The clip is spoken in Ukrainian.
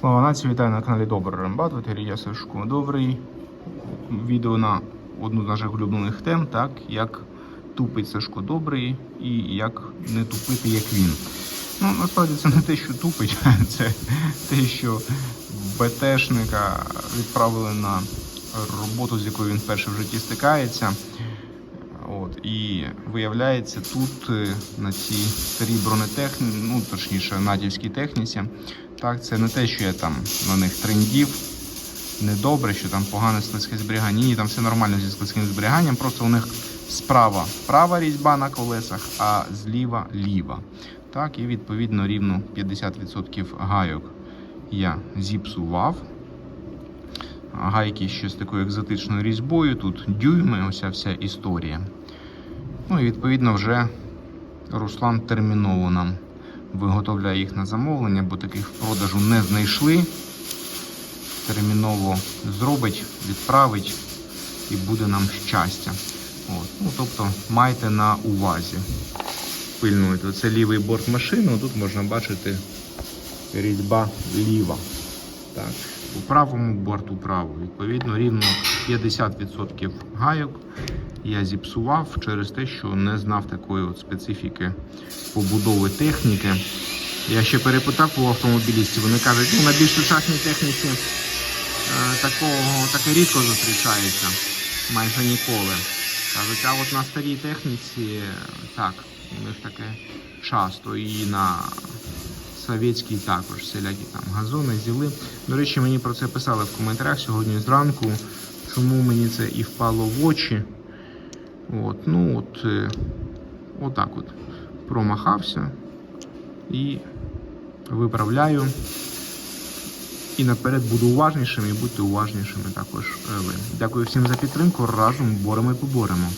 Слава нації, вітаю на каналі Добрий Рембат, в етері Сашко Добрий. Відео на одну з наших улюблених тем, так, як тупить Сашко Добрий і як не тупити, як він. Ну, насправді це не те, що тупить, це те, що БТшника відправили на роботу, з якою він вперше в житті стикається. От, і виявляється, тут е, на цій старій бронетехніці, ну точніше, натівській техніці, так, це не те, що я там на них трендів, недобре, що там погане складське зберігання. Ні, там все нормально зі складським зберіганням. Просто у них справа права різьба на колесах, а зліва ліва. Так, і відповідно рівно 50% гайок я зіпсував. Гайки ще з такою екзотичною різьбою, тут дюйми, ося вся історія. Ну і відповідно вже Руслан терміново нам виготовляє їх на замовлення, бо таких в продажу не знайшли. Терміново зробить, відправить і буде нам щастя. От. Ну, тобто майте на увазі. Пильнуйте. Це лівий борт машини. Тут можна бачити різьба ліва. Так. У правому борту право. Відповідно, рівно 50% гайок я зіпсував через те, що не знав такої от специфіки побудови техніки. Я ще перепитав у автомобілістів, вони кажуть, ну на більш сучасній техніці е, такого таке рідко зустрічається, майже ніколи. Кажуть, а от на старій техніці так, у них таке часто і на совєтській також всілякі там газони, зіли. До речі, мені про це писали в коментарях сьогодні зранку, чому мені це і впало в очі. От, ну от, е, отак от промахався і виправляю. І наперед буду уважнішим і будьте уважнішими також е, ви. Дякую всім за підтримку. Разом боремо і поборемо.